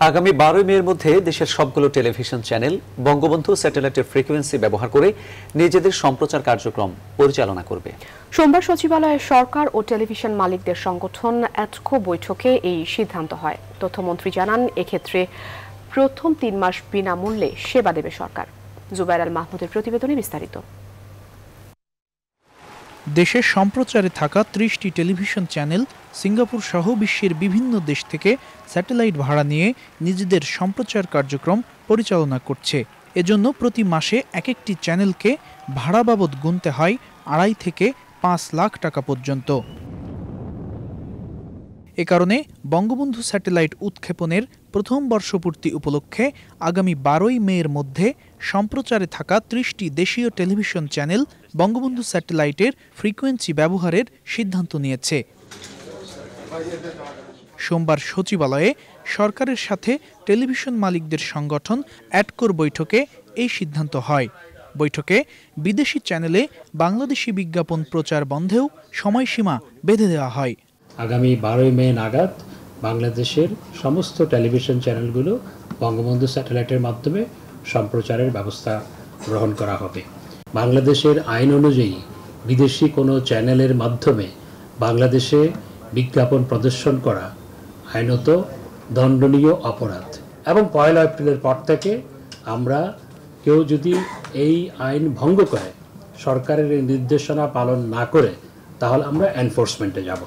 আগামী বারোই মের মধ্যে দেশের সবগুলো টেলিভিশন চ্যানেল বঙ্গবন্ধু স্যাটেলাইটের ফ্রিকোয়েন্সি ব্যবহার করে নিজেদের সম্প্রচার কার্যক্রম পরিচালনা করবে। সোমবার সচিবালয়ে সরকার ও টেলিভিশন মালিকদের সংগঠন অ্যাটকো বৈঠকে এই সিদ্ধান্ত হয়। তথ্যমন্ত্রী জানান, এক্ষেত্রে প্রথম তিন মাস বিনামূল্যে সেবা দেবে সরকার। জুবাইর আল মাহমুদের প্রতিবেদনে বিস্তারিত। দেশের সম্প্রচারে থাকা ত্রিশটি টেলিভিশন চ্যানেল সিঙ্গাপুর সহ বিশ্বের বিভিন্ন দেশ থেকে স্যাটেলাইট ভাড়া নিয়ে নিজেদের সম্প্রচার কার্যক্রম পরিচালনা করছে। এজন্য প্রতি মাসে এক একটি চ্যানেলকে ভাড়া বাবদ গুনতে হয় আড়াই থেকে পাঁচ লাখ টাকা পর্যন্ত। এ কারণে বঙ্গবন্ধু স্যাটেলাইট উৎক্ষেপণের প্রথম বর্ষপূর্তি উপলক্ষে আগামী বারোই মের মধ্যে সম্প্রচারে থাকা ত্রিশটি দেশীয় টেলিভিশন চ্যানেল বঙ্গবন্ধু স্যাটেলাইটের ফ্রিকোয়েন্সি ব্যবহারের সিদ্ধান্ত নিয়েছে। সোমবার সচিবালয়ে সরকারের সাথে টেলিভিশন মালিকদের সংগঠন অ্যাডকোর বৈঠকে এই সিদ্ধান্ত হয়। বৈঠকে বিদেশি চ্যানেলে বাংলাদেশি বিজ্ঞাপন প্রচার বন্ধেও সময়সীমা বেঁধে দেওয়া হয়। আগামী বারোই মে নাগাদ বাংলাদেশের সমস্ত টেলিভিশন চ্যানেলগুলো বঙ্গবন্ধু স্যাটেলাইটের মাধ্যমে সম্প্রচারের ব্যবস্থা গ্রহণ করা হবে। বাংলাদেশের আইন অনুযায়ী বিদেশি কোনো চ্যানেলের মাধ্যমে বাংলাদেশে বিজ্ঞাপন প্রদর্শন করা আইনত দণ্ডনীয় অপরাধ। এবং পয়লা এপ্রিলের পর থেকে আমরা কেউ যদি এই আইন ভঙ্গ করে, সরকারের নির্দেশনা পালন না করে, তাহলে আমরা এনফোর্সমেন্টে যাব।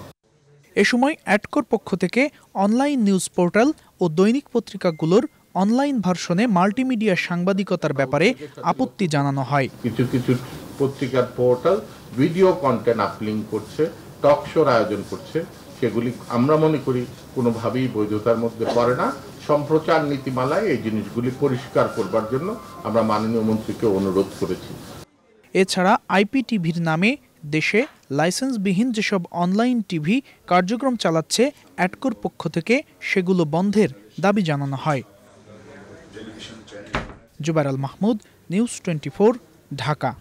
এ সময় অ্যাডকোর পক্ষ থেকে অনলাইন নিউজ পোর্টাল ও দৈনিক পত্রিকাগুলোর অনলাইন ভার্সনে মাল্টিমিডিয়া সাংবাদিকতার ব্যাপারে আপত্তি জানানো হয়। কিছু কিছু পত্রিকার পোর্টাল ভিডিও কন্টেন্ট আপলিং করছে টক শোর আয়োজন করছে সেগুলি আমরা মনে করি কোনোভাবেই বৈধতার মধ্যে পড়ে না। সম্প্রচার নীতিমালায় এই জিনিসগুলি পরিষ্কার করবার জন্য আমরা মাননীয় মন্ত্রীকে অনুরোধ করেছি। এছাড়া আইপিটিভির নামে দেশে লাইসেন্সবিহীন যেসব অনলাইন টিভি কার্যক্রম চালাচ্ছে অ্যাটকোর পক্ষ থেকে সেগুলো বন্ধের দাবি জানানো হয়। Zubair Al Mahmud, news twenty Dhaka.